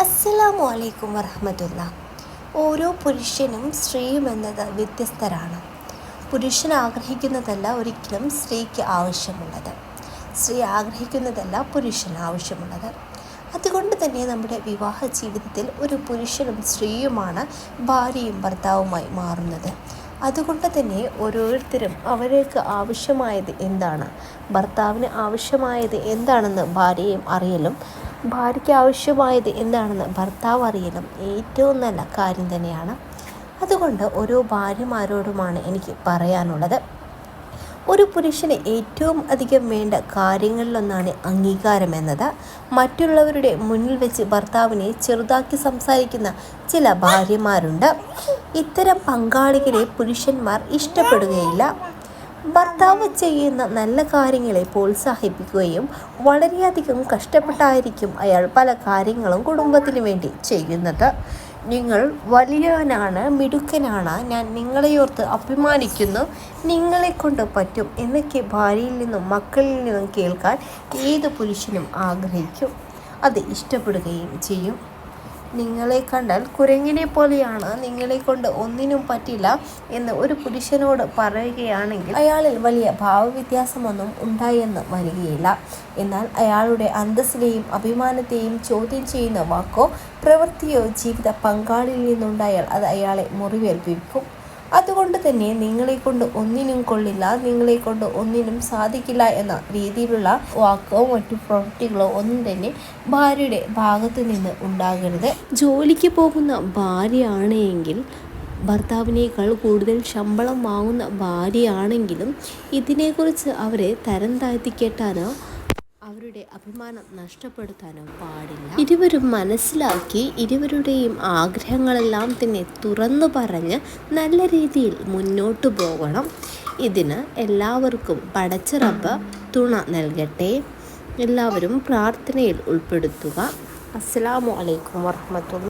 അസ്സലാമു അലൈക്കും വറഹമത്തുള്ള. ഓരോ പുരുഷനും സ്ത്രീയും എന്നത് വ്യത്യസ്തരാണ്. പുരുഷൻ ആഗ്രഹിക്കുന്നതല്ല ഒരിക്കലും സ്ത്രീക്ക് ആവശ്യമുള്ളത്. സ്ത്രീ ആഗ്രഹിക്കുന്നതല്ല പുരുഷന് ആവശ്യമുള്ളത്. അതുകൊണ്ട് തന്നെ നമ്മുടെ വിവാഹ ജീവിതത്തിൽ ഒരു പുരുഷനും സ്ത്രീയുമാണ് ഭാര്യയും ഭർത്താവുമായി മാറുന്നത്. അതുകൊണ്ട് തന്നെ ഓരോരുത്തരും അവർക്ക് ആവശ്യമായത് എന്താണ്? ഭർത്താവിന് ആവശ്യമായത് എന്താണെന്ന് ഭാര്യയും അറിയലും ഭാര്യയ്ക്ക് ആവശ്യമായത് എന്താണെന്ന് ഭർത്താവ് അറിയലും ഏറ്റവും നല്ല കാര്യം തന്നെയാണ്. അതുകൊണ്ട് ഓരോ ഭാര്യമാരോടുമാണ് എനിക്ക് പറയാനുള്ളത്. ഒരു പുരുഷന് ഏറ്റവും അധികം വേണ്ട കാര്യങ്ങളിലൊന്നാണ് അംഗീകാരം എന്നത്. മറ്റുള്ളവരുടെ മുന്നിൽ വെച്ച് ഭർത്താവിനെ ചെറുതാക്കി സംസാരിക്കുന്ന ചില ഭാര്യമാരുണ്ട്. ഇത്തരം പങ്കാളികളെ പുരുഷന്മാർ ഇഷ്ടപ്പെടുകയില്ല. ഭർത്താവ് ചെയ്യുന്ന നല്ല കാര്യങ്ങളെ പ്രോത്സാഹിപ്പിക്കുകയും വളരെയധികം കഷ്ടപ്പെട്ടായിരിക്കും അയാൾ പല കാര്യങ്ങളും കുടുംബത്തിന് വേണ്ടി ചെയ്യുന്നത്. നിങ്ങൾ വലിയവനാണ് മിടുക്കനാണ് ഞാൻ നിങ്ങളെയോർത്ത് അഭിമാനിക്കുന്നു നിങ്ങളെ കൊണ്ട് പറ്റും എന്നൊക്കെ ഭാര്യയിൽ നിന്നും മക്കളിൽ നിന്നും കേൾക്കാൻ ഏത് പുരുഷനും ആഗ്രഹിക്കും. അത് ഇഷ്ടപ്പെടുകയും ചെയ്യും. നിങ്ങളെ കണ്ടാൽ കുരങ്ങിനെ പോലെയാണ് നിങ്ങളെ കൊണ്ട് ഒന്നിനും പറ്റില്ല എന്ന് ഒരു പുരുഷനോട് പറയുകയാണെങ്കിൽ അയാളിൽ വലിയ ഭാവവ്യത്യാസമൊന്നും ഉണ്ടായെന്ന് വരികയില്ല. എന്നാൽ അയാളുടെ അന്തസ്സിനെയും അഭിമാനത്തെയും ചോദ്യം ചെയ്യുന്ന വാക്കോ പ്രവൃത്തിയോ ജീവിത പങ്കാളിയിൽ നിന്നുണ്ടായാൽ അത് അയാളെ മുറിവേൽപ്പിക്കും. അതുകൊണ്ട് തന്നെ നിങ്ങളെ കൊണ്ട് ഒന്നിനും കൊള്ളില്ല നിങ്ങളെ കൊണ്ട് ഒന്നിനും സാധിക്കില്ല എന്ന രീതിയിലുള്ള വാക്കോ മറ്റു പ്രവൃത്തികളോ ഒന്നും തന്നെ ഭാര്യയുടെ ഭാഗത്ത് നിന്ന് ഉണ്ടാകരുത്. ജോലിക്ക് പോകുന്ന ഭാര്യയാണ് എങ്കിൽ ഭർത്താവിനേക്കാൾ കൂടുതൽ ശമ്പളം വാങ്ങുന്ന ഭാര്യയാണെങ്കിലും ഇതിനെക്കുറിച്ച് അവരെ തരം താഴ്ത്തി കേട്ടാനോ അവരുടെ അഭിമാനം നഷ്ടപ്പെടുത്താനോ പാടില്ല. ഇരുവരും മനസ്സിലാക്കി ഇരുവരുടെയും ആഗ്രഹങ്ങളെല്ലാം തന്നെ തുറന്നു പറഞ്ഞ് നല്ല രീതിയിൽ മുന്നോട്ടു പോകണം. ഇതിന് എല്ലാവർക്കും പടച്ചിറപ്പ് തുണ നൽകട്ടെ. എല്ലാവരും പ്രാർത്ഥനയിൽ ഉൾപ്പെടുത്തുക. അസ്സലാമു അലൈക്കും വറഹമത്തുള്ള